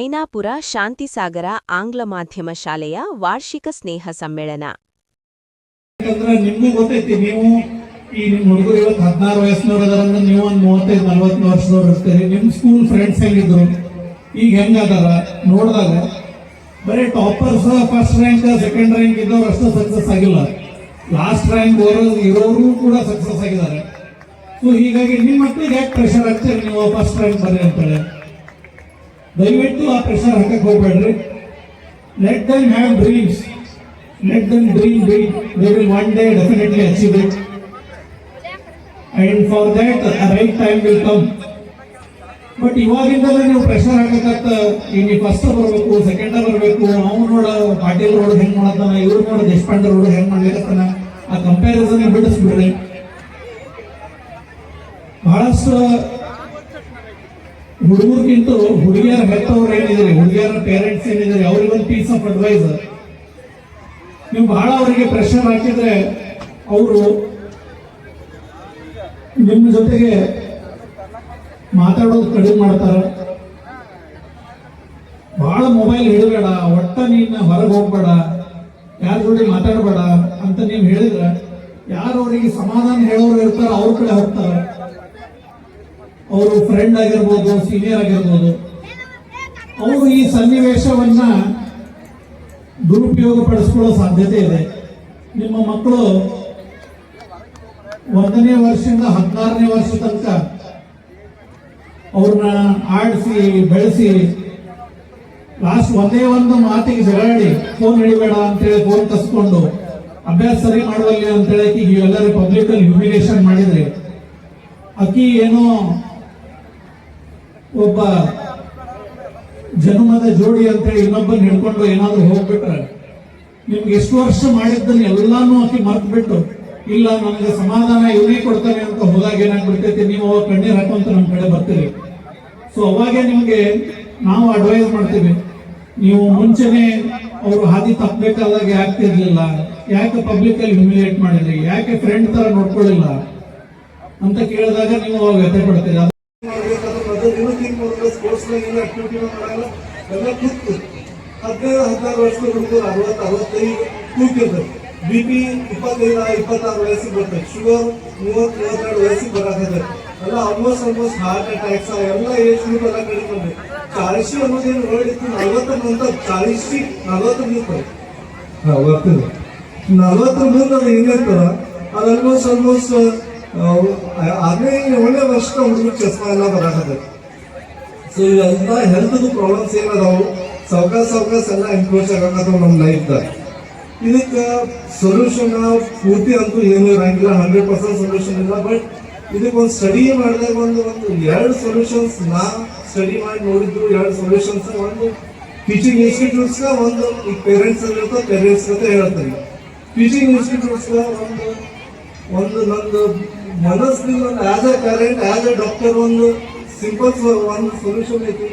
ಐನಾಪುರ ಶಾಂತಿಸಾಗರ ಆಂಗ್ಲ ಮಾಧ್ಯಮ ಶಾಲೆಯ ವಾರ್ಷಿಕ ಸ್ನೇಹ ಸಮ್ಮೇಳನ. ನಿಮ್ಗೂ ಗೊತ್ತೈತಿ, ನೀವು ಈ ನಿಮ್ ಹುಡುಗರು ಇವತ್ತು ಹದಿನಾರು ವಯಸ್ಸಿನವ್ರು ಅದಾರಂದ್ರೆ ನೀವು ಒಂದು ಮೂವತ್ತೈದು, ನಲ್ವತ್ತು ವರ್ಷದವ್ರು ಇರ್ತೀರಿ. ನಿಮ್ ಸ್ಕೂಲ್ ಫ್ರೆಂಡ್ಸ್ ಹೆಂಗಿದ್ರು? ಈಗ ಹೆಂಗದಾರ? ನೋಡಿದಾಗ ಬರೀ toppers first rank second rank ಇದ್ದವ್ರು ಅಷ್ಟು ಸಕ್ಸಸ್ ಆಗಿಲ್ಲ. ಲಾಸ್ಟ್ ರ್ಯಾಂಕ್ ಇರೋರು ಕೂಡ ಸಕ್ಸಸ್ ಆಗಿದ್ದಾರೆ. ಸೊ ಹೀಗಾಗಿ ನಿಮ್ಮ ಮಕ್ಕಳಿಗೆ ಯಾಕೆ ಪ್ರೆಷರ್ ಹಾಕ್ತೀರಿ ನೀವು ಫಸ್ಟ್ ರ್ಯಾಂಕ್ ಬರ್ರಿ ಅಂತೇಳಿ? ದಯವಿಟ್ಟು ಆ ಪ್ರೆಷರ್ ಹಾಕಕ್ಕೆ ಹೋಗ್ಬೇಡ್ರಿ. Let them have dreams let them dream dream they will one day definitely achieve it And for that, right time time come. But ಇವಾಗಿಂದಲೇ ನೀವು ಪ್ರೆಷರ್ ಹಾಕಕ್ಕ ಇಲ್ಲಿ ಫಸ್ಟ್ ಬರಬೇಕು ಸೆಕೆಂಡ್ ಬರಬೇಕು ಅವ್ನು ನೋಡ ಪಾಟೀಲ್ ರೋಡ್ ಹೆಂಗ್ ಮಾಡತ್ತಾನ ಇವ್ರು ನೋಡ ದೇಶಪಾಂಡೆ ರೋಡ್ ಹೆಂಗ್ ಮಾಡ್ಲಿಕ್ಕತ್ತಾನ ಆ ಕಂಪ್ಯಾರಿಸನ್ ಬಿಡಿಸ್ಬಿಡ್ರಿ. ಬಹಳಷ್ಟು ಹುಡುಗರಿಗಿಂತ ಹುಡುಗಿಯರ ಹೆತ್ತವ್ರು ಏನಿದ್ರು ಹುಡುಗಿಯರ ಪೇರೆಂಟ್ಸ್ ಏನಿದ್ದಾರೆ? ಅವ್ರಿಗೆ ಒಂದು ಪೀಸ್ ಆಫ್ ಅಡ್ವೈಸ್ ನೀವು ಬಹಳ ಅವರಿಗೆ ಪ್ರೆಷರ್ ಹಾಕಿದ್ರೆ ಅವರು ನಿಮ್ಮ ಜೊತೆಗೆ ಮಾತಾಡೋದು ಕಡಿಮೆ ಮಾಡ್ತಾರ. ಬಹಳ ಮೊಬೈಲ್ ಹಿಡಬೇಡ. ಒಟ್ಟ ನೀನು ಹೊರಗೆ ಹೋಗ್ಬೇಡ. ಯಾರ ಜೊತೆ ಮಾತಾಡಬೇಡ ಅಂತ ನೀವು ಹೇಳಿದ್ರೆ ಯಾರು ಅವರಿಗೆ ಸಮಾಧಾನ ಹೇಳೋರು ಇರ್ತಾರ ಅವ್ರ ಕಡೆ ಹೋಗ್ತಾರೆ. ಅವರು ಫ್ರೆಂಡ್ ಆಗಿರ್ಬೋದು ಸೀನಿಯರ್ ಆಗಿರ್ಬೋದು. ಅವರು ಈ ಸನ್ನಿವೇಶವನ್ನ ದುರುಪಯೋಗ ಪಡಿಸ್ಕೊಳ್ಳೋ ಸಾಧ್ಯತೆ ಇದೆ. ನಿಮ್ಮ ಮಕ್ಕಳು ಒಂದನೇ ವರ್ಷದಿಂದ ಹದಿನಾರನೇ ವರ್ಷ ತನಕ ಅವ್ರನ್ನ ಆಡಿಸಿ, ಬೆಳೆಸಿ ಲಾಸ್ಟ್ ಒಂದೇ ಒಂದು ಮಾತಿಗೆ ಜಗಳಾಡಿ ಫೋನ್ ಹಿಡಿಬೇಡ ಅಂತೇಳಿ ಫೋನ್ ಕಸ್ಕೊಂಡು, ಅಭ್ಯಾಸ ಸರಿ ಮಾಡುವಲ್ಲಿ ಅಂತೇಳಿ ಎಲ್ಲರೂ ಪಬ್ಲಿಕ್ ಅಲ್ಲಿ ಹ್ಯೂಮಿಲೇಷನ್ ಮಾಡಿದ್ರಿ ಅಕ್ಕಿ ಏನೋ ಒಬ್ಬ ಜನ್ಮದ ಜೋಡಿ ಅಂತೇಳಿ ಇನ್ನೊಬ್ಬನ ಹಿಡ್ಕೊಂಡು ಏನಾದ್ರೂ ಹೋಗ್ಬಿಟ್ರೆ, ನಿಮ್ಗೆ ಎಷ್ಟು ವರ್ಷ ಮಾಡಿದ್ದನ್ನು ಎಲ್ಲಾನು ಆಕಿ ಮರ್ತ್ಬಿಟ್ಟು, ಇಲ್ಲ, ನನಗೆ ಸಮಾಧಾನ ಇವನೇ ಕೊಡ್ತಾನೆ ಅಂತ ಹೋದಾಗ ಏನಾಗ್ಬಿಡ್ತೈತಿ, ನೀವು ಅವಾಗ ಕಣ್ಣೀರ್ ಹಾಕೊಂತ ನಮ್ಮ ಕಡೆ ಬರ್ತೀರಿ. ಸೊ ಅವಾಗೆ ನಿಮ್ಗೆ ನಾವು ಅಡ್ವೈಸ್ ಮಾಡ್ತೀವಿ, ನೀವು ಮುಂಚೆನೆ ಅವರು ಹಾದಿ ತಪ್ಪಬೇಕಾದಾಗ ಯಾಕೆ ತಿರ್ಲಿಲ್ಲ ಯಾಕೆ ಪಬ್ಲಿಕ್ ಅಲ್ಲಿ ಹ್ಯೂಮಿಲೇಟ್ ಮಾಡಿದ್ರಿ, ಯಾಕೆ ಫ್ರೆಂಡ್ ತರ ನೋಡ್ಕೊಳ್ಳಿಲ್ಲ ಅಂತ ಕೇಳಿದಾಗ ನೀವು ಅವಾಗ ವ್ಯಥೆ ಪಡ್ತೀರಿ. ಥಿಂಕ್ ಮಾಡೋದು ಸ್ಪೋರ್ಟ್ಸ್ ಏನು ಆಕ್ಟಿವಿಟಿನೂ ಮಾಡಲ್ಲ ಎಲ್ಲ ಕೂತು ಹದಿನೈದು ಹದಿನಾರು ವರ್ಷದ ಹುಡುಗರು ಅರವತ್ತು ಅರವತ್ತೈದು ಕೂತಿರ್ತಾರೆ ಬಿ ಪಿ ಇಪ್ಪತ್ತೈದು ಇಪ್ಪತ್ತಾರು ವಯಸ್ಸಿಗೆ ಬರ್ತದೆ ಶುಗರ್ ಮೂವತ್ತು, ಮೂವತ್ತೆರಡು ವಯಸ್ಸಿಗೆ ಬರಕತ್ತೆ ಎಲ್ಲ ಆಲ್ಮೋಸ್ಟ್ ಆಲ್ಮೋಸ್ಟ್ ಹಾರ್ಟ್ ಅಟ್ಯಾಕ್ಸ್ ಎಲ್ಲ ಏಜ್ ಗ್ರೂಪ್ ಎಲ್ಲ ಕಡಿಮೆ ಚಾಳಿಸಿ ಅನ್ನೋದೇನು ವರ್ಡ್ ಇತ್ತು? ನಲ್ವತ್ತರ ನಂತರ ಚಾಳಿಸಿ ನಲ್ವತ್ತರ ಹಾ ಬರ್ತದೆ ನಲ್ವತ್ತರ ಮುಂದೆ ಅದು ಹೆಂಗಿರ್ತಾರ ಅದು ಆಲ್ಮೋಸ್ಟ್ ಆಲ್ಮೋಸ್ಟ್ ಅದೇ ಒಳ್ಳೆ ವರ್ಷದ ಹುಡುಗರು ಚಸ್ಮಾ ಎಲ್ಲ ಬರಾಕತ್ತೆ ಸೊ ಇವೆಲ್ಲ ಹೆಲ್ತ್ ಪ್ರಾಬ್ಲಮ್ಸ್ ಏನದಾವು? ಸೌಕಾಸ್ ಸೌಕಾಸ್ ಎಲ್ಲ ಎನ್ಕ್ರೋಚ್ ಆಗಕತ್ತಾವ ನಮ್ಮ ಲೈಫ್ದಾಗ ಇದಕ್ಕೆ ಸೊಲ್ಯೂಷನ್ ಪೂರ್ತಿ ಅಂತೂ ಏನು ಇರಂಗಿಲ್ಲ ಹಂಡ್ರೆಡ್ ಪರ್ಸೆಂಟ್ ಸೊಲ್ಯೂಷನ್ ಇಲ್ಲ. ಬಟ್ ಇದಕ್ಕೆ ಒಂದು ಸ್ಟಡಿ ಮಾಡಿದಾಗ ಒಂದು ಒಂದು ಎರಡು ಸೊಲ್ಯೂಷನ್ಸ್ ನಾ ಸ್ಟಡಿ ಮಾಡಿ ನೋಡಿದ್ರು, ಎರಡು ಸೊಲ್ಯೂಷನ್ಸ್ ಒಂದು ಟೀಚಿಂಗ್ ಇನ್ಸ್ಟಿಟ್ಯೂಟ್ಸ್ ಒಂದು ಈಗ ಪೇರೆಂಟ್ಸ್ ಅಲ್ಲಿರ್ತ ಪೇರೆಂಟ್ಸ್ ಅಂತ ಹೇಳ್ತಾರೆ. ಟೀಚಿಂಗ್ ಇನ್ಸ್ಟಿಟ್ಯೂಟ್ಸ್ ಒಂದು ಒಂದು ನಂದು ಮನಸ್ಸಿನ ಒಂದು as a parent as a doctor ಒಂದು ಸಿಂಪಲ್ ಒಂದು ಸೊಲ್ಯೂಷನ್ ಐತಿ.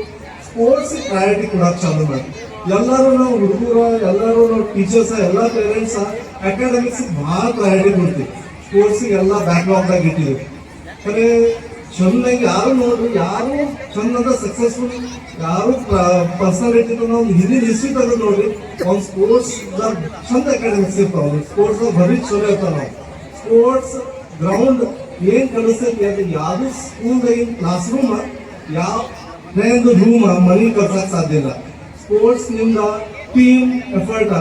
ಸ್ಪೋರ್ಟ್ಸ್ ಪ್ರಯಾರಿಟಿ ಕೊಡಕ್ ಚಾಲು ಮಾಡಿ. ಎಲ್ಲರೂ ನಾವು ಹುಡುಗರ, ಎಲ್ಲರೂ ನಾವು ಟೀಚರ್ಸ್ ಎಲ್ಲ ಪೇರೆಂಟ್ಸ್ ಅಕಾಡೆಮಿಕ್ಸ್ ಭಾಳ ಪ್ರಯಾರಿಟಿ ಕೊಡ್ತೀವಿ. ಸ್ಪೋರ್ಟ್ಸಿಗೆ ಎಲ್ಲ ಬ್ಯಾಕ್ಲಾಗ್ದಾಗ ಇಟ್ಟಿದ್ದೀವಿ. ಖರೆ ಚೆನ್ನಾಗಿ ಯಾರು ನೋಡ್ರಿ, ಯಾರು ಚಂದದ ಸಕ್ಸಸ್ಫುಲ್ ಯಾರು ಪರ್ಸನಾಲಿಟಿ ನಾವು ಹಿರಿಯ ಹಿಸ್ಟ್ರಿ ತಗೊಂಡು ನೋಡ್ರಿ ಒಂದು ಸ್ಪೋರ್ಟ್ಸ್ ಚಂದ ಅಕಾಡೆಮಿಕ್ಸ್ ಇರ್ತಾವ ಸ್ಪೋರ್ಟ್ಸ್ ಬರೀ ಚಲೋ ಇರ್ತಾವ ನಾವು ಸ್ಪೋರ್ಟ್ಸ್ ಗ್ರೌಂಡ್ ಏನ್ ಕಲಿಸ್ತೈತಿ ಅದು ಯಾವ್ದು ಸ್ಕೂಲ್ ಏನ್ ಕ್ಲಾಸ್ ರೂಮ್ ಯಾವ ಒಂದು ರೂಮ್ ಮನಿ ಕಲ್ಸಕ್ ಸಾಧ್ಯ ಇಲ್ಲ ಸ್ಪೋರ್ಟ್ಸ್ನಿಂದ team effort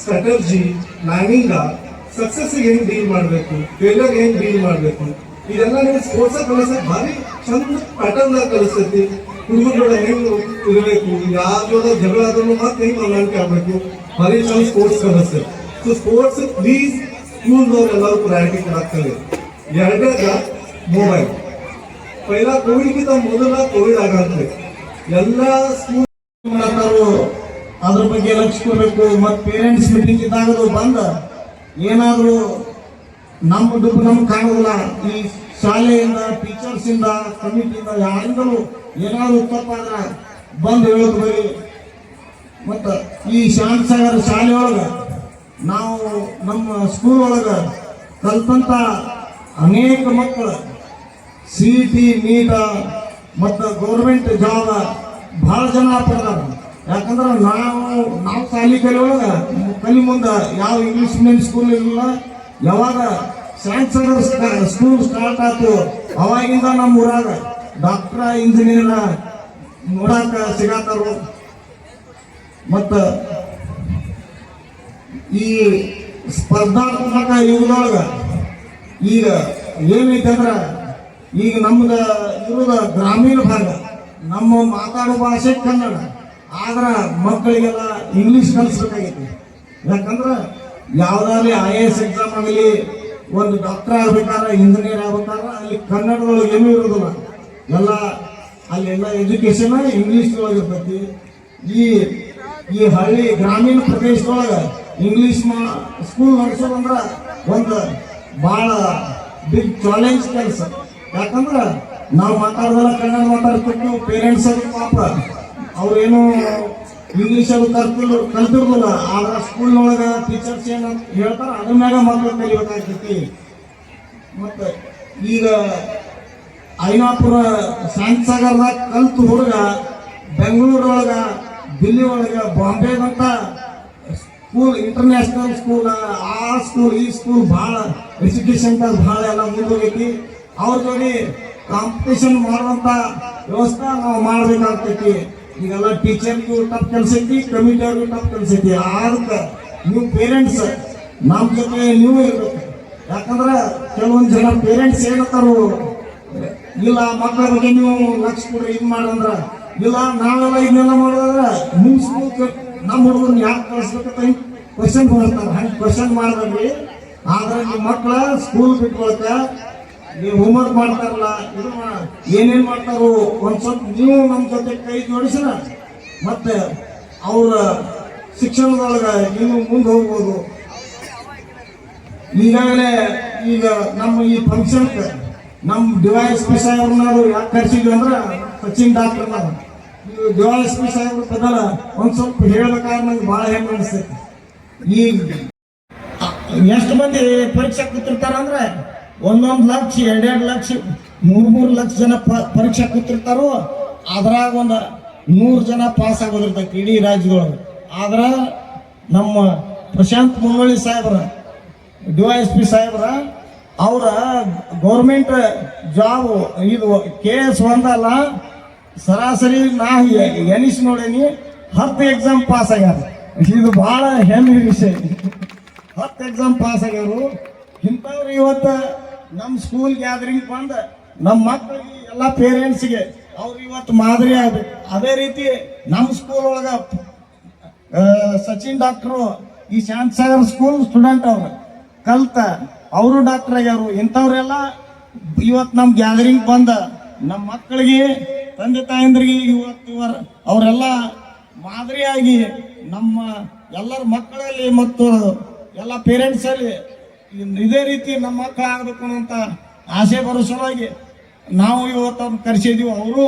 strategy planning success ಹೆಂಗ್ ಡೀಲ್ ಮಾಡಬೇಕು ಫೇಲಿಯರ್ ಹೆಂಗ್ ಡೀಲ್ ಮಾಡಬೇಕು. ಇದೆಲ್ಲ ನೀವು ಸ್ಪೋರ್ಟ್ಸ್ ಕಲಿಸಕ್ ಭಾರಿ ಚಂದ ಪ್ಯಾಟರ್ನ್ ದಾಗ ಕಲಿಸ್ತೈತಿ ಹುಡುಗರ ಹೆಂಗ್ ಇರಬೇಕು ಯಾರ ಜೊತೆ ಜಗಳ ಆದ್ರೂ ಮತ್ತೆ ಹೆಂಗ್ ಹೊಂದಾಣಿಕೆ ಆಗ್ಬೇಕು ಭಾರಿ ಚಂದ ಸ್ಪೋರ್ಟ್ಸ್ ಕಲಿಸ್ತೈತಿ ಸೊ ಸ್ಪೋರ್ಟ್ಸ್ ಪ್ಲೀಸ್ ಸ್ಕೂಲ್ದವ್ರು ಎಲ್ಲರೂ ಪ್ರಯಾರಿಟಿ ಕೊಡಾಕ್ತಾರೆ ಎರಡನೇದ ಮೊಬೈಲ್ ಪೈಲ ಕೋವಿಡ್ಗಿಂತ ಮೊದಲ ಕೋವಿಡ್ ಆಗಂತೆ ಎಲ್ಲ ಸ್ಕೂಲ್ ಅದ್ರ ಬಗ್ಗೆ ಲಕ್ಷಿಸ್ಕೋಬೇಕು ಮತ್ತು ಪೇರೆಂಟ್ಸ್ ಮೀಟಿಂಗ್ ಇದ್ದಾಗ ಬಂದ, ಏನಾದರೂ ನಮ್ಮ ದುಡ್ಡು ನಮ್ಗೆ ಕಾಣೋದಿಲ್ಲ. ಈ ಶಾಲೆಯಿಂದ ಟೀಚರ್ಸ್ ಇಂದ ಕಮಿಟಿಯಿಂದ ಯಾರಿಂದಲೂ ಏನಾದರೂ ತಪ್ಪಾದ್ರೆ ಬಂದು ಹೇಳೋದು ಬರೀ. ಮತ್ತು ಈ ಶಾಂತ ಸಾಗರ ಶಾಲೆ ಒಳಗೆ ನಾವು ನಮ್ಮ ಸ್ಕೂಲ್ ಒಳಗೆ ಕಲ್ತಂತ ಅನೇಕ ಮಕ್ಕಳು ಸಿ ಟಿ ನೀಟ ಮತ್ತು ಗೌರ್ಮೆಂಟ್ ಜಾಬ್ ಭಾಳ ಜನ ಪಡೆದಾರ ಯಾಕಂದ್ರೆ ನಾವು ನಾವು ಸಾಲಿ ಕಲಿಯೊಳಗ ಕಲಿ ಮುಂದೆ ಯಾವ ಇಂಗ್ಲಿಷ್ ಮೀಡಿಯಂ ಸ್ಕೂಲ್ ಇರಲಿಲ್ಲ, ಯಾವಾಗ ಸೈನ್ಸ್ ಸ್ಕೂಲ್ ಸ್ಟಾರ್ಟ್ ಆಯ್ತು ಅವಾಗಿಂದ ನಮ್ಮ ಊರಾಗ ಡಾಕ್ಟರ್ ಇಂಜಿನಿಯರ್ ನೋಡಾಕ ಸಿಗತ್ತಾರು ಮತ್ತ ಈ ಸ್ಪರ್ಧಾತ್ಮಕ ಯುಗದೊಳಗ ಈಗ ಏನೈತೆ ಅಂದ್ರ, ಈಗ ನಮ್ಗೆ ಇರೋದ ಗ್ರಾಮೀಣ ಭಾಗ, ನಮ್ಮ ಮಾತಾಡೋ ಭಾಷೆ ಕನ್ನಡ. ಆದ್ರೆ ಮಕ್ಕಳಿಗೆಲ್ಲ ಇಂಗ್ಲಿಷ್ ಕಲಿಸ್ಬೇಕಾಗೈತಿ. ಯಾಕಂದ್ರೆ ಯಾವುದಾದ್ರೂ ಐ ಎ ಎಸ್ ಎಕ್ಸಾಮ್ ಆಗಲಿ, ಒಂದು ಡಾಕ್ಟರ್ ಆಗ್ಬೇಕಾದ್ರೆ ಇಂಜಿನಿಯರ್ ಆಗ್ಬೇಕಾದ್ರೆ, ಅಲ್ಲಿ ಕನ್ನಡದೊಳಗೆ ಏನೂ ಇರೋದಿಲ್ಲ. ಎಲ್ಲ ಅಲ್ಲೆಲ್ಲ ಎಜುಕೇಶನ್ ಇಂಗ್ಲಿಷ್ ಒಳಗೆ ಇರ್ತೈತಿ. ಈ ಈ ಹಳ್ಳಿ ಗ್ರಾಮೀಣ ಪ್ರದೇಶದೊಳಗ ಇಂಗ್ಲಿಷ್ ಮಾ ಸ್ಕೂಲ್ ನಡೆಸೋದಂದ್ರ ಒಂದು ಭಾಳ ಬಿಗ್ ಚಾಲೆಂಜ್ ಕೆಲಸ ಯಾಕಂದ್ರೆ ನಾವು ಮಾತಾಡೋದಲ್ಲ ಕನ್ನಡ ಮಾತಾಡ್ತಿದ್ದು ಪೇರೆಂಟ್ಸ್ ಅದು ಪಾಪ. ಅವ್ರೇನು ಇಂಗ್ಲಿಷ್ ಅದು ಕಲ್ತಿಲ್ಲ ಕಲ್ತಿರೋದಿಲ್ಲ ಆದ್ರೆ ಸ್ಕೂಲ್ನೊಳಗೆ ಟೀಚರ್ಸ್ ಏನು ಹೇಳ್ತಾರ ಅದ್ರ ಮ್ಯಾಗ ಮಕ್ಕಳು ಕಲಿಬೇಕಾಗ್ತೈತಿ. ಮತ್ತೆ ಈಗ ಐನಾಪುರ ಶಾಂತ್ ಸಾಗರ್ದಾಗ ಕಲ್ತು ಹುಡುಗ ಬೆಂಗಳೂರೊಳಗ ದಿಲ್ಲಿ ಒಳಗ ಬಾಂಬೆಗಂತ ಸ್ಕೂಲ್ ಇಂಟರ್ನ್ಯಾಷನಲ್ ಸ್ಕೂಲ್ ಆ ಸ್ಕೂಲ್ ಈ ಸ್ಕೂಲ್ ಭಾಳ ಎಜುಕೇಶನ್ ಭಾಳ ಎಲ್ಲ ಮುಂದೋಗೈತಿ. ಅವ್ರ ಜೋಡಿ ಕಾಂಪಿಟೇಷನ್ ಮಾಡುವಂತ ವ್ಯವಸ್ಥೆ ನಾವು ಮಾಡಬೇಕಾಗ್ತೈತಿ. ಈಗೆಲ್ಲ ಟೀಚರ್ಗೂ ಟಪ್ ಕೆಲಸ ಕಮಿಟಿ ಅವ್ರಿಗೂ ಟಫ್ ಕೆಲಸ ನೀವು ಪೇರೆಂಟ್ಸ್ ನಮ್ಮ ಜೊತೆ ನೀವು ಇರ್ಬೇಕು. ಯಾಕಂದ್ರೆ ಕೆಲವೊಂದು ಜನ ಪೇರೆಂಟ್ಸ್ ಹೇಳ್ತಾರು ಇಲ್ಲ ಮಕ್ಕಳ ಬಗ್ಗೆ ನೀವು ಲಕ್ಷ ಕೊಡ್ರಿ, ಇದು ಮಾಡಂದ್ರ ಇಲ್ಲ ನಾವೆಲ್ಲ ಇದನ್ನೆಲ್ಲ ಮಾಡೋದ್ರ ನಿಮ್ ಸ್ಕೂಲ್ ನಮ್ಮ ಹುಡುಗರನ್ನ ಯಾಕೆ ಕಳಿಸ್ಬೇಕಂತ ಕ್ವಶನ್ ಮಾಡ್ತಾರೆ ಹಂಗೆ ಕ್ವಶನ್ ಮಾಡಿದ್ರಿ ಆದ್ರೆ ನಿಮ್ಮ ಮಕ್ಕಳ ಸ್ಕೂಲ್ ಬಿಟ್ಕೊಳಕ ನೀವು ಹೋಮ್ವರ್ಕ್ ಮಾಡ್ತಾರಲ್ಲ, ಇದು ಏನೇನು ಮಾಡ್ತಾರೋ ಒಂದ್ ಸ್ವಲ್ಪ ನೀವು ನಮ್ಮ ಜೊತೆ ಕೈ ಜೋಡಿಸಿರ, ಮತ್ತೆ ಅವ್ರ ಶಿಕ್ಷಣದೊಳಗ ನೀವು ಮುಂದೆ ಹೋಗ್ಬೋದು. ಈಗಾಗಲೇ ಈಗ ನಮ್ಮ ಈ ಫಂಕ್ಷನ್ ನಮ್ಮ ಡಿವೈಸ್ ಪಿ ಸಾಹೇಬ್ರನ್ನಾರು ಯಾಕೆ ಕರ್ಸಿದ್ವಿ ಅಂದ್ರೆ ಸಚಿನ್ ಡಾಕ್ಟರ್ ಪಿ ಸಾಹೇಬ್ರ ಬದಲ ಒಂದ್ ಸ್ವಲ್ಪ ಹೇಳ್ಬೇಕಾದ್ರೆ ನಂಗೆ ಭಾಳ ಹೆಮ್ಮೆ ಅನಿಸ್ತೈತಿ. ಈಗ ಎಷ್ಟು ಮಂದಿ ಪರೀಕ್ಷೆ ಕೂತಿರ್ತಾರ ಅಂದ್ರೆ ಒಂದೊಂದು ಲಕ್ಷ, ಎರಡೆರಡು ಲಕ್ಷ, ಮೂರ್ ಮೂರು ಲಕ್ಷ ಜನ ಪ- ಪರೀಕ್ಷೆ ಕೂತಿರ್ತಾರೋ, ಅದ್ರಾಗ ಒಂದು ನೂರು ಜನ ಪಾಸ್ ಆಗೋದಿರ್ತೈತಿ ಇಡೀ ರಾಜ್ಯದೊಳಗೆ. ಆದ್ರ ನಮ್ಮ ಪ್ರಶಾಂತ್ ಮುನ್ನಳ್ಳಿ ಸಾಹೇಬ್ರ, ಡಿ ಎಸ್ ಪಿ ಸಾಹೇಬ್ರ, ಅವರ ಗೌರ್ಮೆಂಟ್ ಜಾಬ್ ಇದು ಕೆ ಎಸ್ ಒಂದಲ್ಲ ಸರಾಸರಿ ನಾ ಎನಿಸ್ ನೋಡೇನಿ, ಹತ್ತು ಎಕ್ಸಾಮ್ ಪಾಸ್ ಆಗ್ಯಾರ. ಇದು ಬಹಳ ಹೆಮ್ಮೆ ವಿಷಯ. ಹತ್ತು ಎಕ್ಸಾಮ್ ಪಾಸ್ ಆಗ್ಯಾರು. ಇಂಥವ್ರು ಇವತ್ತು ನಮ್ಮ ಸ್ಕೂಲ್ ಗ್ಯಾದರಿಂಗ್ ಬಂದ ನಮ್ಮ ಮಕ್ಕಳಿಗೆ ಎಲ್ಲ ಪೇರೆಂಟ್ಸ್ಗೆ ಅವ್ರು ಇವತ್ತು ಮಾದರಿ ಆಗ್ಬೇಕು. ಅದೇ ರೀತಿ ನಮ್ಮ ಸ್ಕೂಲ್ ಒಳಗ ಸಚಿನ್ ಡಾಕ್ಟ್ರು ಈ ಶಾಂತ್ ಸಾಗರ್ ಸ್ಕೂಲ್ ಸ್ಟೂಡೆಂಟ್ ಅವರು, ಕಲ್ತ, ಅವರು ಡಾಕ್ಟರ್ ಆಗ್ಯಾರು. ಇಂಥವ್ರೆಲ್ಲ ಇವತ್ತು ನಮ್ಮ ಗ್ಯಾದರಿಂಗ್ ಬಂದ ನಮ್ಮ ಮಕ್ಕಳಿಗೆ ತಂದೆ ತಾಯಂದ್ರಿಗೆ ಇವತ್ತು ಅವರೆಲ್ಲ ಮಾದರಿಯಾಗಿ ನಮ್ಮ ಎಲ್ಲರ ಮಕ್ಕಳಲ್ಲಿ ಮತ್ತು ಎಲ್ಲ ಪೇರೆಂಟ್ಸ್ ಅಲ್ಲಿ ಇದೇ ರೀತಿ ನಮ್ಮ ಮಕ್ಕಳು ಆಗ್ಬೇಕು ಅನ್ನೋಂಥ ಆಸೆ ಸಲುವಾಗಿ ನಾವು ಇವತ್ತು ಕರೆಸಿದೀವಿ. ಅವರು